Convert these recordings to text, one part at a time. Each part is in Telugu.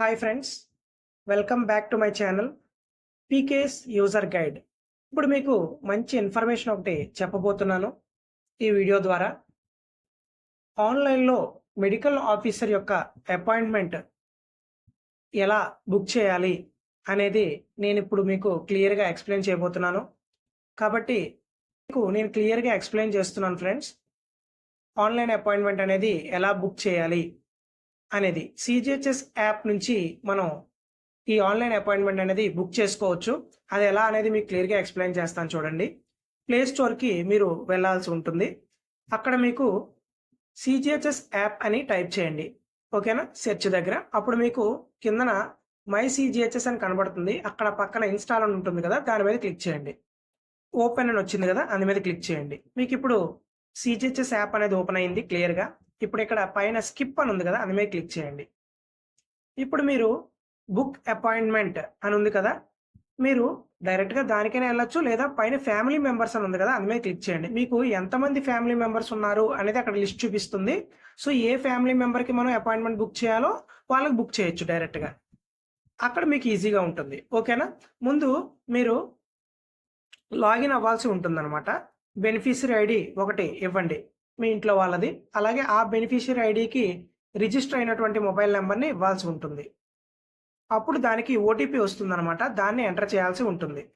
Hi friends welcome back to my channel PK's user guide ఇప్పుడు మీకు మంచి ఇన్ఫర్మేషన్ ఒకటి చెప్పబోతున్నాను. ఈ వీడియో ద్వారా ఆన్లైన్లో మెడికల్ ఆఫీసర్ యొక్క అపాయింట్మెంట్ ఎలా బుక్ చేయాలి అనేది నేను ఇప్పుడు మీకు క్లియర్గా ఎక్స్ప్లెయిన్ చేయబోతున్నాను. కాబట్టి మీకు నేను క్లియర్గా ఎక్స్ప్లెయిన్ చేస్తున్నాను ఫ్రెండ్స్ ఆన్లైన్ అపాయింట్మెంట్ అనేది ఎలా బుక్ చేయాలి? అనేది సిజిహెచ్ఎస్ యాప్ నుంచి మనం ఈ ఆన్లైన్ అపాయింట్మెంట్ అనేది బుక్ చేసుకోవచ్చు. అది ఎలా అనేది మీకు క్లియర్గా ఎక్స్ప్లెయిన్ చేస్తాను చూడండి. ప్లే స్టోర్కి మీరు వెళ్ళాల్సి ఉంటుంది. అక్కడ మీకు సిజిహెచ్ఎస్ యాప్ అని టైప్ చేయండి. ఓకేనా సెర్చ్ దగ్గర. అప్పుడు మీకు కిందన మై సిజిహెచ్ఎస్ అని కనబడుతుంది. అక్కడ పక్కన ఇన్స్టాల్ అని ఉంటుంది కదా దాని మీద క్లిక్ చేయండి. ఓపెన్ అని వచ్చింది కదా దాని మీద క్లిక్ చేయండి. మీకు ఇప్పుడు సిజిహెచ్ఎస్ యాప్ అనేది ఓపెన్ అయింది క్లియర్గా ఇప్పుడు ఇక్కడ పైన స్కిప్ అని ఉంది కదా అది మీద క్లిక్ చేయండి. ఇప్పుడు మీరు బుక్ అపాయింట్మెంట్ అని ఉంది కదా మీరు డైరెక్ట్గా దానికైనా వెళ్ళొచ్చు లేదా పైన ఫ్యామిలీ మెంబర్స్ అని ఉంది కదా అది మీద క్లిక్ చేయండి. మీకు ఎంతమంది ఫ్యామిలీ మెంబర్స్ ఉన్నారు అనేది అక్కడ లిస్ట్ చూపిస్తుంది. సో ఏ ఫ్యామిలీ మెంబర్కి మనం అపాయింట్మెంట్ బుక్ చేయాలో వాళ్ళకి బుక్ చేయొచ్చు డైరెక్ట్గా అక్కడ మీకు ఈజీగా ఉంటుంది. ఓకేనా ముందు మీరు లాగిన్ అవ్వాల్సి ఉంటుందన్నమాట. బెనిఫిషరీ ఐడి ఒకటి ఇవ్వండి. మీ ఇంట్లో వాళ్ళది. అలాగే ఆ బెనిఫిషియరీ ఐడికి రిజిస్టర్ అయినటువంటి మొబైల్ నెంబర్ని ఇవ్వాల్సి ఉంటుంది. అప్పుడు దానికి ఓటీపీ వస్తుందన్నమాట. దాన్ని ఎంటర్ చేయాల్సి ఉంటుంది.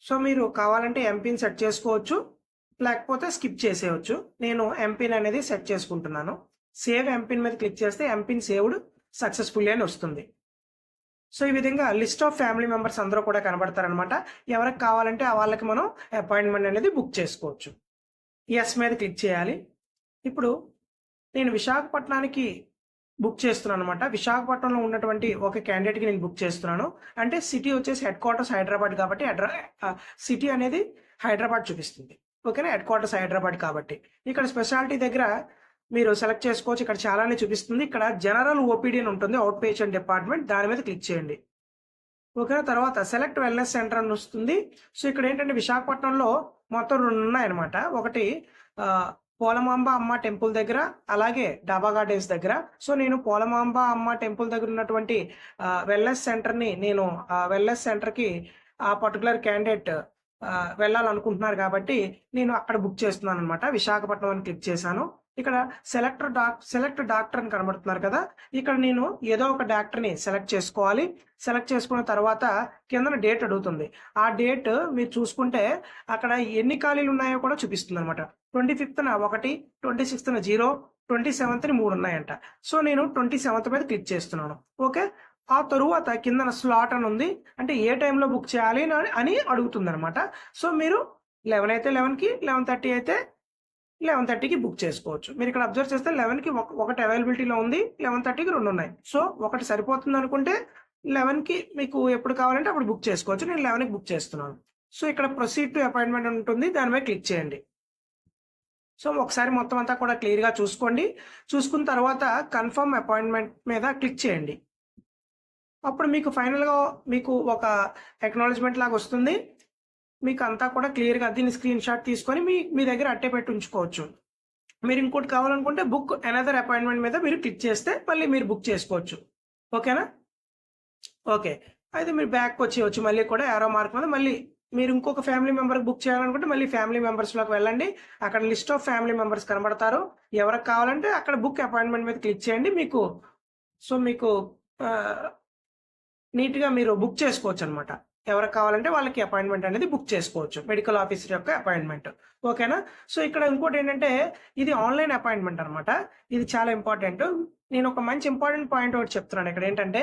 సో మీరు కావాలంటే ఎంపిన్ సెట్ చేసుకోవచ్చు. లేకపోతే స్కిప్ చేసేయచ్చు. నేను ఎంపిన్ అనేది సెట్ చేసుకుంటున్నాను. సేవ్ ఎంపిన్ మీద క్లిక్ చేస్తే ఎంపిన్ సేవ్డ్ సక్సెస్ఫుల్లీ అని వస్తుంది. సో ఈ విధంగా లిస్ట్ ఆఫ్ ఫ్యామిలీ మెంబర్స్ అందరూ కూడా కనబడతారనమాట. ఎవరికి కావాలంటే ఆ వాళ్ళకి మనం అపాయింట్మెంట్ అనేది బుక్ చేసుకోవచ్చు. ఎస్ మీద క్లిక్ చేయాలి. ఇప్పుడు నేను విశాఖపట్నానికి బుక్ చేస్తున్నాను అనమాట విశాఖపట్నంలో ఉన్నటువంటి ఒక క్యాండిడేట్కి నేను బుక్ చేస్తున్నాను. అంటే సిటీ వచ్చేసి హెడ్ క్వార్టర్స్ హైదరాబాద్ కాబట్టి సిటీ అనేది హైదరాబాద్ చూపిస్తుంది. ఓకేనా? హెడ్ క్వార్టర్స్ హైదరాబాద్ కాబట్టి. ఇక్కడ స్పెషాలిటీ దగ్గర మీరు సెలెక్ట్ చేసుకోవచ్చు. ఇక్కడ చాలానే చూపిస్తుంది. ఇక్కడ జనరల్ ఓపీడీ అని ఉంటుంది. అవుట్ పేషెంట్ డిపార్ట్మెంట్ దాని మీద క్లిక్ చేయండి. ఓకేనా? తర్వాత సెలెక్ట్ వెల్నెస్ సెంటర్ అని వస్తుంది. సో ఇక్కడ ఏంటంటే విశాఖపట్నంలో మొత్తం రెండు ఉన్నాయన్నమాట. ఒకటి పోలమాంబ అమ్మ టెంపుల్ దగ్గర అలాగే డాబా గార్డెన్స్ దగ్గర. సో నేను పోలమాంబ అమ్మ టెంపుల్ దగ్గర ఉన్నటువంటి వెల్నెస్ సెంటర్ని నేను వెల్నెస్ సెంటర్కి ఆ పర్టికులర్ క్యాండిడేట్ వెళ్ళాలనుకుంటున్నారు కాబట్టి నేను అక్కడ బుక్ చేస్తున్నాను అనమాట విశాఖపట్నం అని క్లిక్ చేశాను. ఇక్కడ సెలెక్టర్ డాక్ సెలెక్ట్ డాక్టర్ అని కనబడుతున్నారు కదా. ఇక్కడ నేను ఏదో ఒక డాక్టర్ని సెలెక్ట్ చేసుకోవాలి. సెలెక్ట్ చేసుకున్న తర్వాత కిందన డేట్ అడుగుతుంది. ఆ డేట్ మీరు చూసుకుంటే అక్కడ ఎన్ని ఖాళీలు ఉన్నాయో కూడా చూపిస్తుంది అనమాట ట్వంటీ ఫిఫ్త్న ఒకటి ట్వంటీ సిక్స్త్న జీరో ట్వంటీ సెవెంత్ని మూడు ఉన్నాయంట. సో నేను ట్వంటీ సెవెంత్ మీద క్లిక్ చేస్తున్నాను. ఓకే? ఆ తరువాత కిందన స్లాట్ అని ఉంది. అంటే ఏ టైంలో బుక్ చేయాలి అని అడుగుతుంది అనమాట సో మీరు లెవెన్ అయితే లెవెన్కి లెవెన్ థర్టీ అయితే లెవెన్ థర్టీకి బుక్ చేసుకోవచ్చు. మీరు ఇక్కడ అబ్జర్వ్ చేస్తే లెవెన్కి ఒకటి అవైలబిలిటీలో ఉంది లెవెన్ థర్టీకి రెండు ఉన్నాయి. సో ఒకటి సరిపోతుంది అనుకుంటే లెవెన్కి మీకు ఎప్పుడు కావాలంటే అప్పుడు బుక్ చేసుకోవచ్చు. నేను లెవెన్కి బుక్ చేస్తున్నాను. సో ఇక్కడ ప్రొసీడ్ టు అపాయింట్మెంట్ ఉంటుంది. దాని మీద క్లిక్ చేయండి. సో ఒకసారి మొత్తం అంతా కూడా క్లియర్గా చూసుకోండి. చూసుకున్న తర్వాత కన్ఫర్మ్ అపాయింట్మెంట్ మీద క్లిక్ చేయండి. అప్పుడు మీకు ఫైనల్గా మీకు ఒక ఎక్నాలజ్మెంట్ లాగా వస్తుంది. మీకు అంతా కూడా క్లియర్గా దీన్ని స్క్రీన్ షాట్ తీసుకొని మీ మీ దగ్గర అట్టే పెట్టి ఉంచుకోవచ్చు. మీరు ఇంకోటి కావాలనుకుంటే బుక్ అనదర్ అపాయింట్మెంట్ మీద మీరు క్లిక్ చేస్తే మళ్ళీ మీరు బుక్ చేసుకోవచ్చు. ఓకేనా? ఓకే. అయితే మీరు బ్యాక్ వచ్చేయచ్చు. మళ్ళీ కూడా యారో మార్క్ మీద మళ్ళీ మీరు ఇంకొక ఫ్యామిలీ మెంబర్ బుక్ చేయాలనుకుంటే మళ్ళీ ఫ్యామిలీ మెంబర్స్లోకి వెళ్ళండి. అక్కడ లిస్ట్ ఆఫ్ ఫ్యామిలీ మెంబర్స్ కనబడతారు. ఎవరికి కావాలంటే అక్కడ బుక్ అపాయింట్మెంట్ మీద క్లిక్ చేయండి. మీకు సో మీకు నీట్గా మీరు బుక్ చేసుకోవచ్చు అనమాట ఎవరికి కావాలంటే వాళ్ళకి అపాయింట్మెంట్ అనేది బుక్ చేసుకోవచ్చు. మెడికల్ ఆఫీసర్ యొక్క అపాయింట్మెంట్ ఓకేనా సో ఇక్కడ ఇంకోటి ఏంటంటే ఇది ఆన్లైన్ అపాయింట్మెంట్ అనమాట ఇది చాలా ఇంపార్టెంట్ నేను ఒక మంచి ఇంపార్టెంట్ పాయింట్ ఒకటి చెప్తున్నాను. ఇక్కడ ఏంటంటే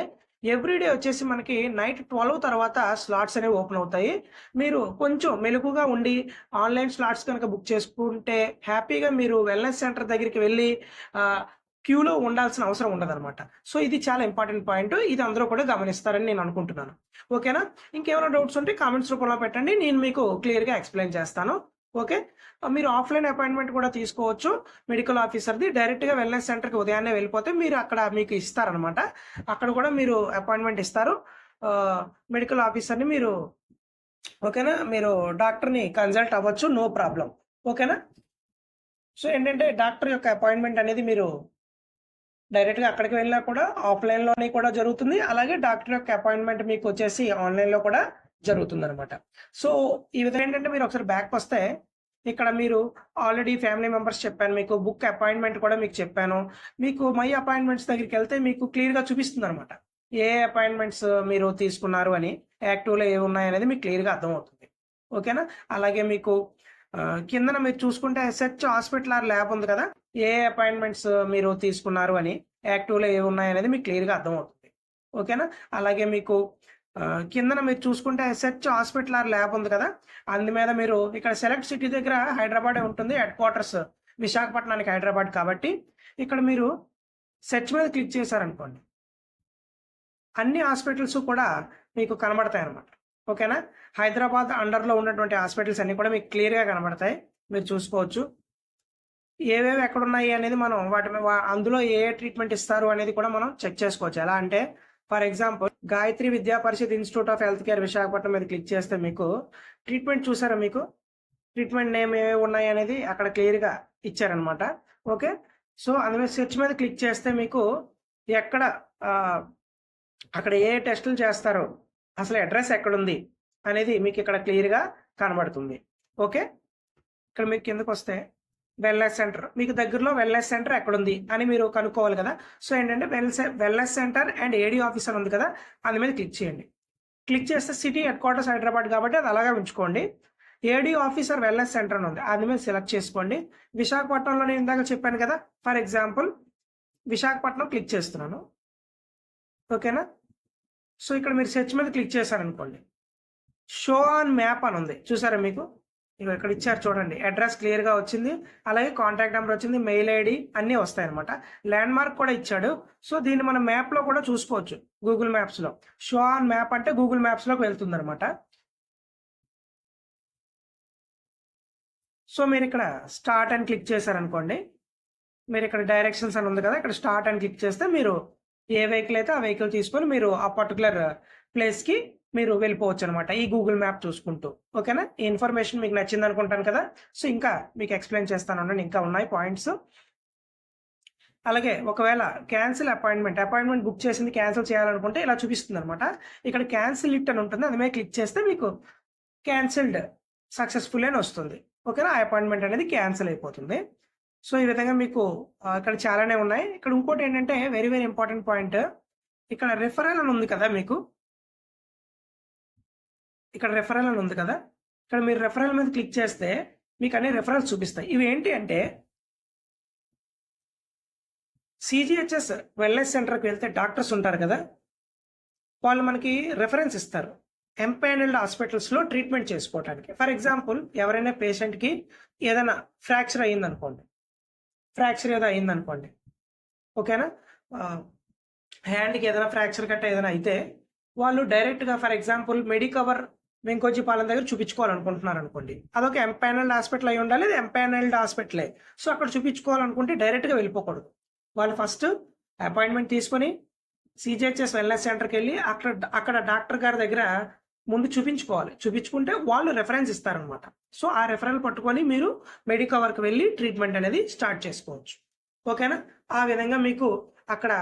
ఎవ్రీడే వచ్చేసి మనకి నైట్ ట్వెల్వ్ తర్వాత స్లాట్స్ అనేవి ఓపెన్ అవుతాయి. మీరు కొంచెం మెలుగుగా ఉండి ఆన్లైన్ స్లాట్స్ కనుక బుక్ చేసుకుంటే హ్యాపీగా మీరు వెల్నెస్ సెంటర్ దగ్గరికి వెళ్ళి క్యూలో ఉండాల్సిన అవసరం ఉండదన్నమాట. సో ఇది చాలా ఇంపార్టెంట్ పాయింట్. ఇది అందరూ కూడా గమనిస్తారని నేను అనుకుంటున్నాను. ఓకేనా? ఇంకేమైనా డౌట్స్ ఉంటే కామెంట్స్ రూపంలో పెట్టండి. నేను మీకు క్లియర్గా ఎక్స్ప్లెయిన్ చేస్తాను. ఓకే? మీరు ఆఫ్లైన్ అపాయింట్మెంట్ కూడా తీసుకోవచ్చు. మెడికల్ ఆఫీసర్ది డైరెక్ట్గా వెల్నెస్ సెంటర్కి ఉదయాన్నే వెళ్ళిపోతే మీరు అక్కడ మీకు ఇస్తారనమాట అక్కడ కూడా మీరు అపాయింట్మెంట్ ఇస్తారు. మెడికల్ ఆఫీసర్ని మీరు ఓకేనా? మీరు డాక్టర్ని కన్సల్ట్ అవ్వచ్చు. No problem. ఓకేనా? సో ఏంటంటే డాక్టర్ యొక్క అపాయింట్మెంట్ అనేది మీరు డైరెక్ట్గా అక్కడికి వెళ్ళినా కూడా ఆఫ్లైన్లోనే కూడా జరుగుతుంది. అలాగే డాక్టర్ యొక్క అపాయింట్మెంట్ మీకు వచ్చేసి ఆన్లైన్లో కూడా జరుగుతుంది అనమాట సో ఈ విధంగా ఏంటంటే మీరు ఒకసారి బ్యాక్ వస్తే ఇక్కడ మీరు ఆల్రెడీ ఫ్యామిలీ మెంబర్స్ చెప్పాను. మీకు బుక్ అపాయింట్మెంట్ కూడా మీకు చెప్పాను. మీకు మై అపాయింట్మెంట్స్ దగ్గరికి వెళ్తే మీకు క్లియర్గా చూపిస్తుంది అనమాట ఏ అపాయింట్మెంట్స్ మీరు తీసుకున్నారు అని యాక్టివ్లో ఏ ఉన్నాయి అనేది మీకు క్లియర్గా అర్థమవుతుంది. ఓకేనా? అలాగే మీకు కిందన మీరు చూసుకుంటే ఎస్హెచ్ హాస్పిటల్ ఆర్ ల్యాబ్ ఉంది కదా? ఏ అపాయింట్మెంట్స్ మీరు తీసుకున్నారు అని యాక్టివ్లో ఏ ఉన్నాయి అనేది మీకు క్లియర్గా అర్థమవుతుంది. ఓకేనా? అలాగే మీకు కిందన మీరు చూసుకుంటే ఎస్హెచ్ హాస్పిటల్ ఆర్ ల్యాబ్ ఉంది కదా? అందు మీద మీరు ఇక్కడ సెలెక్ట్ సిటీ దగ్గర హైదరాబాద్ ఉంటుంది హెడ్ క్వార్టర్స్ విశాఖపట్నానికి హైదరాబాద్ కాబట్టి ఇక్కడ మీరు సెర్చ్ మీద క్లిక్ చేశారనుకోండి. అన్ని హాస్పిటల్స్ కూడా మీకు కనబడతాయి అన్నమాట ఓకేనా? హైదరాబాద్ అండర్లో ఉన్నటువంటి హాస్పిటల్స్ అన్ని కూడా మీకు క్లియర్గా కనబడతాయి. మీరు చూసుకోవచ్చు. ఏవేవి ఎక్కడ ఉన్నాయి అనేది మనం వాటి వా- అందులో ఏ ఏ ట్రీట్మెంట్ ఇస్తారు అనేది కూడా మనం చెక్ చేసుకోవచ్చు. ఎలా అంటే for example Gayatri Vidya Parishad institute of health care Visakhapatnam మీద క్లిక్ చేస్తే మీకు ట్రీట్మెంట్ చూసారా మీకు? ట్రీట్మెంట్ నేమ్ ఏవి ఉన్నాయి అనేది అక్కడ క్లియర్గా ఇచ్చారనమాట ఓకే? సో అందులో సెర్చ్ మీద క్లిక్ చేస్తే మీకు ఎక్కడ అక్కడ ఏ టెస్టులు చేస్తారు అసలు అడ్రస్ ఎక్కడుంది అనేది మీకు ఇక్కడ క్లియర్గా కనబడుతుంది. ఓకే? ఇక్కడ మీరు కిందకు వస్తే వెల్నెస్ సెంటర్. మీకు దగ్గరలో వెల్నెస్ సెంటర్ ఎక్కడుంది అని మీరు కనుక్కోవాలి కదా. సో ఏంటంటే well wellness centre and AD officer ఉంది కదా అందు మీద క్లిక్ చేయండి. క్లిక్ చేస్తే సిటీ హెడ్ క్వార్టర్స్ హైదరాబాద్ కాబట్టి అది అలాగే ఉంచుకోండి. ఏడీ ఆఫీసర్ వెల్నెస్ సెంటర్ అని ఉంది అది మీద సెలెక్ట్ చేసుకోండి. విశాఖపట్నంలో నేను ఇందాక చెప్పాను కదా ఫర్ ఎగ్జాంపుల్ విశాఖపట్నం క్లిక్ చేస్తున్నాను. ఓకేనా? సో ఇక్కడ మీరు సెర్చ్ మీద క్లిక్ చేశారనుకోండి. షో ఆన్ మ్యాప్ అని ఉంది. చూసారా మీకు? ఇక ఇక్కడ ఇచ్చారు చూడండి. అడ్రస్ క్లియర్గా వచ్చింది. అలాగే కాంటాక్ట్ నెంబర్ వచ్చింది మెయిల్ ఐడి అన్నీ వస్తాయి అనమాట ల్యాండ్ మార్క్ కూడా ఇచ్చాడు. సో దీన్ని మనం మ్యాప్లో కూడా చూసుకోవచ్చు. గూగుల్ మ్యాప్స్లో షో ఆన్ మ్యాప్ అంటే గూగుల్ మ్యాప్స్లోకి వెళ్తుంది అనమాట సో మీరు ఇక్కడ స్టార్ట్ అని క్లిక్ చేశారనుకోండి. మీరు ఇక్కడ డైరెక్షన్స్ అని ఉంది కదా ఇక్కడ స్టార్ట్ అని క్లిక్ చేస్తే మీరు ఏ వెహికల్ అయితే ఆ వెహికల్ తీసుకొని మీరు ఆ పర్టికులర్ ప్లేస్కి మీరు వెళ్ళిపోవచ్చు అనమాట ఈ గూగుల్ మ్యాప్ చూసుకుంటూ. ఓకేనా? ఈ ఇన్ఫర్మేషన్ మీకు నచ్చింది అనుకుంటాను కదా? సో ఇంకా మీకు ఎక్స్ప్లెయిన్ చేస్తాను ఉండండి ఇంకా ఉన్నాయి పాయింట్స్ అలాగే ఒకవేళ క్యాన్సిల్ అపాయింట్మెంట్ అపాయింట్మెంట్ బుక్ చేసింది క్యాన్సిల్ చేయాలనుకుంటే ఇలా చూపిస్తుంది అనమాట ఇక్కడ క్యాన్సిల్ ఇట్ అని ఉంటుంది. అది మీద క్లిక్ చేస్తే మీకు క్యాన్సిల్డ్ సక్సెస్ఫుల్ అని వస్తుంది. ఓకేనా? ఆ అపాయింట్మెంట్ అనేది క్యాన్సిల్ అయిపోతుంది. సో ఈ విధంగా మీకు ఇక్కడ చాలానే ఉన్నాయి. ఇక్కడ ఇంకోటి ఏంటంటే వెరీ వెరీ ఇంపార్టెంట్ పాయింట్ ఇక్కడ రెఫరల్ అని ఉంది కదా మీకు? ఇక్కడ రెఫరల్ అని ఉంది కదా? ఇక్కడ మీరు రెఫరల్ మీద క్లిక్ చేస్తే మీకు అన్ని రెఫరల్స్ చూపిస్తాయి. ఇవి ఏంటి అంటే సిజిహెచ్ఎస్ వెల్నెస్ సెంటర్కి వెళ్తే డాక్టర్స్ ఉంటారు కదా? వాళ్ళు మనకి రెఫరెన్స్ ఇస్తారు. ఎంపానల్డ్ హాస్పిటల్స్లో ట్రీట్మెంట్ చేసుకోవడానికి ఫర్ ఎగ్జాంపుల్ ఎవరైనా పేషెంట్కి ఏదైనా ఫ్రాక్చర్ అయ్యిందనుకోండి. ఫ్రాక్చర్ ఏదో అయ్యిందనుకోండి ఓకేనా? హ్యాండ్కి ఏదైనా ఫ్రాక్చర్ గట్ట ఏదైనా అయితే వాళ్ళు డైరెక్ట్గా for example Medicover Venkojipalem దగ్గర చూపించుకోవాలనుకుంటున్నారు అనుకోండి అదొక ఎంపానల్డ్ హాస్పిటల్ అయి ఉండాలి అది ఎంపానల్డ్ హాస్పిటలే. సో అక్కడ చూపించుకోవాలనుకుంటే డైరెక్ట్గా వెళ్ళిపోకూడదు. వాళ్ళు ఫస్ట్ అపాయింట్మెంట్ తీసుకొని సిజిహెచ్ఎస్ వెల్నెస్ సెంటర్కి వెళ్ళి అక్కడ అక్కడ డాక్టర్ గారి దగ్గర ముందు చూపించుకోవాలి. చూపించుకుంటే వాళ్ళు రెఫరెన్స్ ఇస్తారనమాట సో ఆ రెఫరెల్ పట్టుకొని మీరు మెడికవర్కి వెళ్ళి ట్రీట్మెంట్ అనేది స్టార్ట్ చేసుకోవచ్చు. ఓకేనా ఆ విధంగా మీకు అక్కడ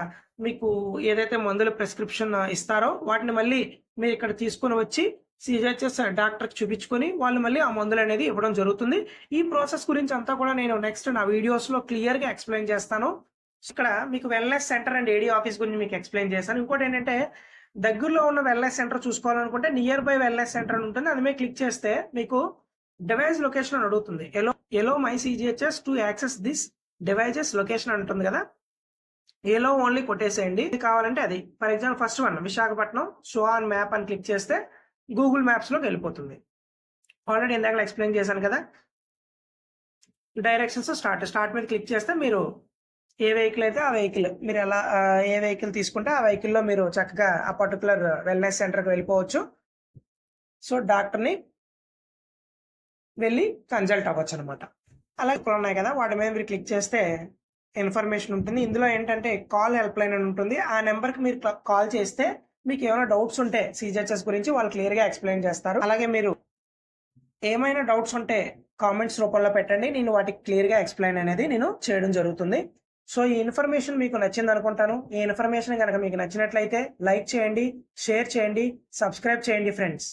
మీకు ఏదైతే మందులు ప్రిస్క్రిప్షన్ ఇస్తారో వాటిని మళ్ళీ మీరు ఇక్కడ తీసుకొని వచ్చి సిజిహెచ్ఎస్ డాక్టర్కి చూపించుకొని వాళ్ళు మళ్ళీ ఆ మందులు అనేది ఇవ్వడం జరుగుతుంది. ఈ ప్రాసెస్ గురించి అంతా కూడా నేను నెక్స్ట్ నా వీడియోస్లో క్లియర్గా ఎక్స్ప్లెయిన్ చేస్తాను. ఇక్కడ మీకు wellness center and AD office గురించి మీకు ఎక్స్ప్లెయిన్ చేస్తాను ఇంకోటి ఏంటంటే దగ్గరలో ఉన్న వెల్నెస్ సెంటర్ చూసుకోవాలనుకుంటే నియర్ బై వెల్నెస్ సెంటర్ అని ఉంటుంది. అది మీద క్లిక్ చేస్తే మీకు డివైస్ లొకేషన్ అని అడుగుతుంది. Allow allow my CGHS to access this devices location అంటుంది కదా? ఏలో ఓన్లీ కొట్టేసేయండి. ఇది కావాలంటే అది. For example first one Visakhapatnam show on map అని క్లిక్ చేస్తే గూగుల్ మ్యాప్స్లోకి వెళ్ళిపోతుంది. ఆల్రెడీ ఇందాక ఎక్స్ప్లెయిన్ చేశాను కదా? డైరెక్షన్స్ స్టార్ట్ స్టార్ట్ మీద క్లిక్ చేస్తే మీరు ఏ వెహికల్ అయితే ఆ వెహికల్ మీరు ఎలా ఏ వెహికల్ తీసుకుంటే ఆ వెహికల్లో మీరు చక్కగా ఆ పర్టికులర్ వెల్నెస్ సెంటర్కి వెళ్ళిపోవచ్చు. సో డాక్టర్ని వెళ్ళి కన్సల్ట్ అవ్వచ్చు అనమాట అలాగే ఇప్పుడు ఉన్నాయి కదా వాటి మీద మీరు క్లిక్ చేస్తే ఇన్ఫర్మేషన్ ఉంటుంది. ఇందులో ఏంటంటే కాల్ హెల్ప్ లైన్ అని ఉంటుంది. ఆ నెంబర్కి మీరు కాల్ చేస్తే మీకు ఏమైనా డౌట్స్ ఉంటే సీజెచ్ఎస్ గురించి వాళ్ళు క్లియర్గా ఎక్స్ప్లెయిన్ చేస్తారు. అలాగే మీరు ఏమైనా డౌట్స్ ఉంటే కామెంట్స్ రూపంలో పెట్టండి. నేను వాటికి క్లియర్గా ఎక్స్ప్లెయిన్ అనేది నేను చేయడం జరుగుతుంది. సో ఈ ఇన్ఫర్మేషన్ మీకు నచ్చింది అనుకుంటాను. ఈ ఇన్ఫర్మేషన్ కనుక మీకు నచ్చినట్లయితే లైక్ చేయండి షేర్ చేయండి సబ్స్క్రైబ్ చేయండి ఫ్రెండ్స్.